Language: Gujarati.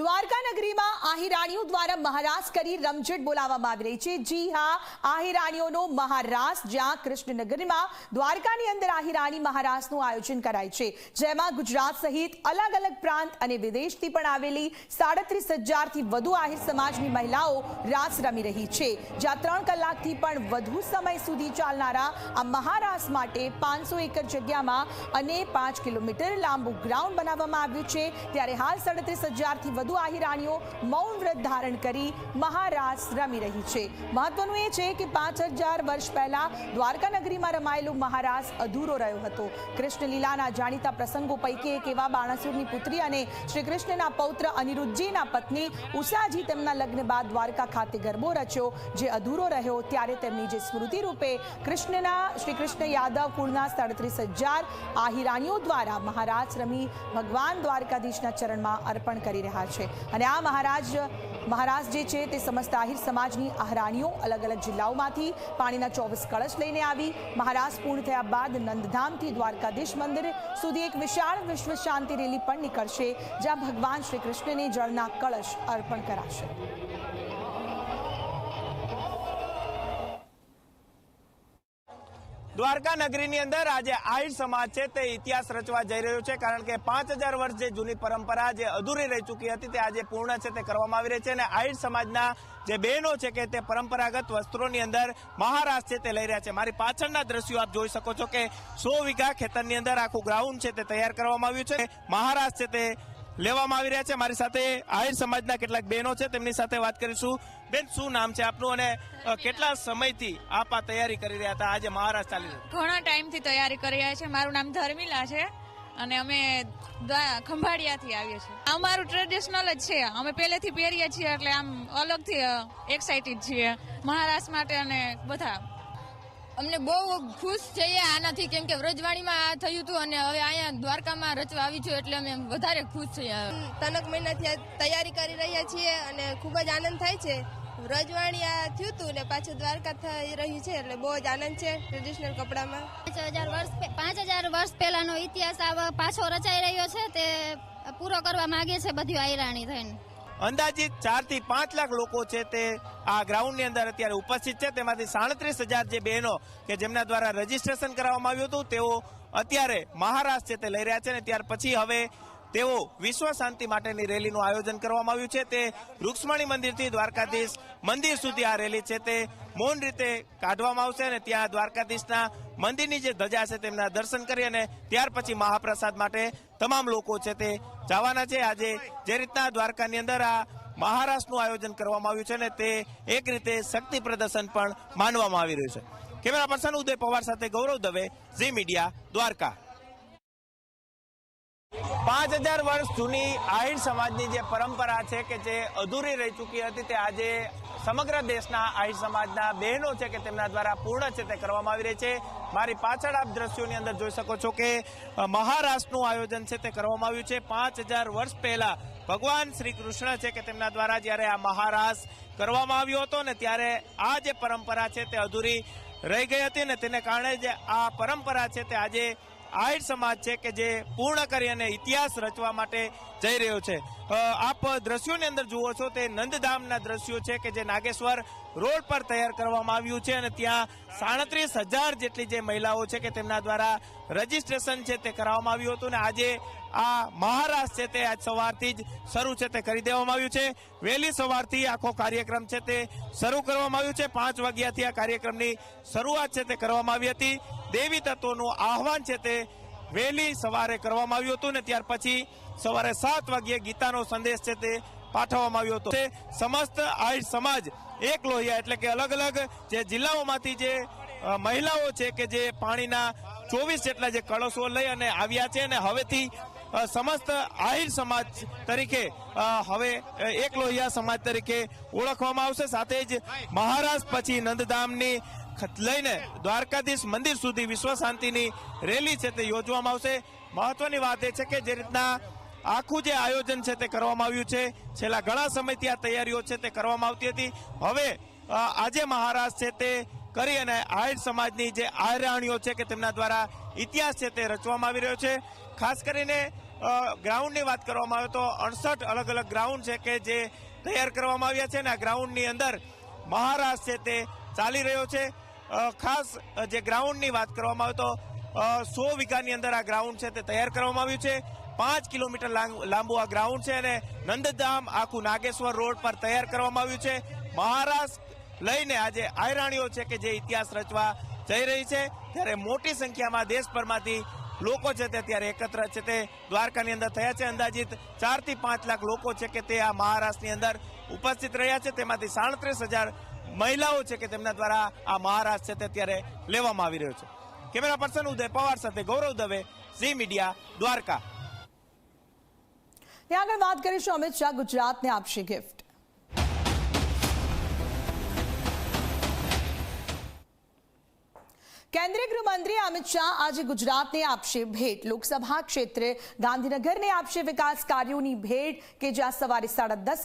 દ્વારકા નગરીમાં આહિરાણીઓ દ્વારા મહારાસ કરી રમઝટ બોલાવવામાં આવી રહી છે. જી હા, આહિરાણીઓનો મહારાસ જ્યાં કૃષ્ણનગરમાં દ્વારકાની અંદર આહિરાણી મહારાસનું આયોજન કરાય છે. જેમાં ગુજરાત સહિત અલગ અલગ પ્રાંત અને વિદેશથી પણ આવેલી સાડત્રીસ હજારથી વધુ આહિર સમાજની મહિલાઓ રાસ રમી રહી છે. જ્યાં ત્રણ કલાકથી પણ વધુ સમય સુધી ચાલનારા આ મહારાસ માટે પાંચસો એકર જગ્યામાં અને પાંચ કિલોમીટર લાંબુ ગ્રાઉન્ડ બનાવવામાં આવ્યું છે. ત્યારે હાલ સાડત્રીસ હજારથી વધુ આહિરાણીઓ મૌન વ્રત ધારણ કરી મહારાસ રમી રહી છે. મહત્વનું એ છે કે પાંચ હજાર વર્ષ પહેલા દ્વારકા નગરીમાં રમાયેલો મહારાસ અધૂરો રહ્યો હતો. કૃષ્ણલીલાના જાણીતા પ્રસંગો પૈકી એક એવા બાણાસુરની પુત્રી અને શ્રી કૃષ્ણના પૌત્ર અનિરુદ્ધજીના પત્ની ઉષાજી તેમના લગ્ન બાદ દ્વારકા ખાતે ગરબો રચ્યો, જે અધૂરો રહ્યો ત્યારે તેમની જે સ્મૃતિ રૂપે કૃષ્ણના શ્રી કૃષ્ણ યાદવ કુળના સાડત્રીસ હજાર આહિરાણીઓ દ્વારા મહારાજ રમી ભગવાન દ્વારકાધીશના ચરણમાં અર્પણ કરી રહ્યા છે અને આ મહારાજ મહારાજ જે છે તે સમસ્ત આહિર સમાજની આહરાણીઓ અલગ અલગ જિલ્લાઓમાંથી પાણીના ચોવીસ કળશ લઈને આવી. મહારાજ પૂર્ણ થયા બાદ નંદધામથી દ્વારકાધીશ મંદિર સુધી એક વિશાળ વિશ્વ શાંતિ રેલી પણ નીકળશે, જ્યાં ભગવાન શ્રી કૃષ્ણને જળના કળશ અર્પણ કરાશે. દ્વારકા નગરીની અંદર આજે આહિર સમાજ છે તે ઇતિહાસ રચવા જઈ રહ્યો છે કારણ કે પાંચ હજાર વર્ષ જે જૂની પરંપરા જે અધૂરી રહી ચૂકી હતી તે આજે પૂર્ણ છે તે કરવામાં આવી રહી છે અને આહિર સમાજના જે બહેનો છે કે તે પરંપરાગત વસ્ત્રોની અંદર મહારાજ છે તે લઈ રહ્યા છે. મારી પાછળના દ્રશ્યો આપ જોઈ શકો છો કે સો વીઘા ખેતરની અંદર આખું ગ્રાઉન્ડ છે તે તૈયાર કરવામાં આવ્યું છે. મહારાજ છે તે લેવામાં આવી રહ્યા છે. મારી સાથે આહિર સમાજના કેટલાક બહેનો છે. તેમની સાથે વાત કરીશું. બેન, શું નામ છે આપનું? અને કેટલા સમયથી આપ આ તૈયારી કરી રહ્યા હતા? આજે મહારાષ્ટ્ર ચાલી રહ્યું ઘણા ટાઈમથી તૈયારી કરી રહ્યા છે. મારું નામ ધર્મિલા છે અને અમે ખંભાળિયાથી આવીએ છીએ. અમારું ટ્રેડિશનલ જ છે. અમે પહેલેથી પહેરીએ છીએ એટલે આમ અલગથી એક્સાઇટેડ છીએ મહારાષ્ટ્ર માટે અને બધા. અમને બહુ ખુશ છીએ આનાથી કેમ કે વ્રજવાણીમાં આ થયું હતું અને હવે અહીંયા દ્વારકામાં રચવા આવી છું એટલે અમે વધારે ખુશ છીએ. તનક મહિનાથી તૈયારી કરી રહ્યા છીએ અને ખૂબ જ આનંદ થાય છે. રજવાણી આ થયું હતું ને પાછું દ્વારકા થઈ રહ્યું છે એટલે બહુ જ આનંદ છે ટ્રેડિશનલ કપડામાં. પાંચ હજાર વર્ષ પાંચ હજાર વર્ષ પહેલાનો ઇતિહાસ આ પાછો રચાઈ રહ્યો છે તે પૂરો કરવા માંગે છે બધી આયરાણી થઈને. અંદાજિત ચારથી પાંચ લાખ લોકો છે તે આ ગ્રાઉન્ડની અંદર અત્યારે ઉપસ્થિત છે. તેમાંથી સાડત્રીસ હજાર જે બહેનો કે જેમના દ્વારા રજીસ્ટ્રેશન કરાવવામાં આવ્યું હતું તેઓ અત્યારે મહારાષ્ટ્ર છે તે લઈ રહ્યા છે ને ત્યાર પછી હવે તેઓ વિશ્વ શાંતિ માટેની રેલીનું આયોજન કરવામાં આવ્યું છે. તે રૂક્ષ્મણી મંદિરથી દ્વારકાધીશ મંદિર સુધી આ રેલી છે. તે મૌન રીતે કાઢવામાં આવશે અને ત્યાં દ્વારકાધીશના મંદિરની જે ધજા છે તેમના દર્શન કરી અને ત્યાર પછી મહાપ્રસાદ માટે તમામ લોકો છે તે જવાના છે. આજે જે રીતના દ્વારકાની અંદર આ મહારાષ્ટ્રનું આયોજન કરવામાં આવ્યું છે ને તે એક રીતે શક્તિ પ્રદર્શન પણ માનવામાં આવી રહ્યું છે. કેમેરા પર્સન ઉદય પવાર સાથે ગૌરવ દવે, ઝી મીડિયા, દ્વારકા. પાંચ હજાર વર્ષ જૂની આહિર સમાજની જે પરંપરા છે કે જે અધૂરી રહી ચૂકી હતી, તે આજે સમગ્ર દેશના આહિર સમાજના બહેનો છે કે તેમના દ્વારા પૂર્ણ છે તે કરવામાં આવી રહી છે. મારી પાછળ આપ દ્રશ્યોની અંદર જોઈ શકો છો કે મહારાષ્ટ્રનું આયોજન છે તે કરવામાં આવ્યું છે. પાંચ વર્ષ પહેલા ભગવાન શ્રી કૃષ્ણ છે કે તેમના દ્વારા જ્યારે આ મહારાસ કરવામાં આવ્યો હતો ને ત્યારે આ જે પરંપરા છે તે અધૂરી રહી ગઈ હતી ને તેને કારણે જે આ પરંપરા છે તે આજે આહિર સમાજ છે કે જે પૂર્ણ કરી અને ઇતિહાસ રચવા માટે જઈ રહ્યો છે. આપ દ્રશ્યોની અંદર જુઓ છો તે નંદધામના દ્રશ્યો છે કે જે નાગેશ્વર રોડ પર તૈયાર કરવામાં આવ્યું છે અને ત્યાં સાડત્રીસ હજાર જેટલી જે મહિલાઓ છે કે તેમના દ્વારા રજીસ્ટ્રેશન છે તે કરાવવામાં આવ્યું હતું ને આજે આ મહારાષ્ટ્ર છે તે આજ સવારથી જ શરૂ છે તે કરી દેવામાં આવ્યું છે. વહેલી સવારથી આખો કાર્યક્રમ છે તે શરૂ કરવામાં આવ્યું છે. પાંચ વાગ્યાથી આ કાર્યક્રમની શરૂઆત છે તે કરવામાં આવી હતી. દેવી તત્વોનું આહવાન છે તે વહેલી સવારે કરવામાં આવ્યું હતું ને ત્યાર પછી સવારે સાત વાગ્યે ગીતાનો સંદેશ છે તે પાઠવવામાં આવ્યો હતો. સમસ્ત આહિર સમાજ એક લોહિયા એટલે કે અલગ અલગ જે જિલ્લાઓમાંથી જે મહિલાઓ છે કે જે પાણીના ચોવીસ જેટલા જે કળશો લઈ અને આવ્યા છે અને હવેથી સમસ્ત આહિર સમાજ તરીકે હવે એક લોહિયા સમાજ તરીકે ઓળખવામાં આવશે. સાથે જ મહારાષ્ટ્ર પછી નંદધામની લઈને દ્વારકાધીશ મંદિર સુધી વિશ્વ શાંતિની રેલી છે તે યોજવામાં આવશે. મહત્વની વાત એ છે કે જે રીતના આખું જે આયોજન છે તે કરવામાં આવ્યું છે. છેલ્લા ઘણા સમયથી આ તૈયારીઓ છે તે કરવામાં આવતી હતી. હવે આજે મહારાષ્ટ્ર છે તે કરી અને આહિર સમાજની જે આહરાણીઓ છે કે તેમના દ્વારા ઇતિહાસ છે તે રચવામાં આવી રહ્યો છે. ખાસ કરીને ગ્રાઉન્ડની વાત કરવામાં આવે તો અડસઠ અલગ અલગ ગ્રાઉન્ડ છે કે જે તૈયાર કરવામાં આવ્યા છે અને આ ગ્રાઉન્ડની અંદર મહારાજ છે તે ચાલી રહ્યો છે. ખાસ જે ગ્રાઉન્ડની વાત કરવામાં આવે તો સો વીઘાની અંદર આ ગ્રાઉન્ડ છે તે તૈયાર કરવામાં આવ્યું છે. પાંચ કિલોમીટર લાંબુ આ ગ્રાઉન્ડ છે અને નંદધામ આખું નાગેશ્વર રોડ પર તૈયાર કરવામાં આવ્યું છે. મહારાષ્ટ્ર લઈને આજે આયરાણીઓ છે કે જે ઇતિહાસ રચવા જઈ રહી છે. ત્યારે મોટી સંખ્યામાં દેશભરમાંથી લોકો છે તે અત્યારે એકત્ર છે. તે દ્વારકાની અંદર થયા છે અંદાજિત ચારથી પાંચ લાખ લોકો છે કે તે આ મહારાષ્ટ્રની અંદર ઉપસ્થિત રહ્યા છે. તેમાંથી સાડત્રીસ હજાર મહિલાઓ છે કે તેમના દ્વારા આ મહારાષ્ટ્ર છે તે અત્યારે લેવામાં આવી રહ્યો છે. કેમેરા પર્સન ઉદય પવાર સાથે ગૌરવ દવે, ઝી મીડિયા, દ્વારકા. ત્યાં આગળ વાત કરીશું અમિત શાહ ગુજરાતને આપશે ગિફ્ટ. કેન્દ્રીય ગૃહમંત્રી અમિત શાહ આજે ગુજરાતને આપશે ભેટ. લોકસભા ક્ષેત્રે ગાંધીનગરને આપશે વિકાસ કાર્યોની ભેટ કે જ્યાં સવારે સાડા દસ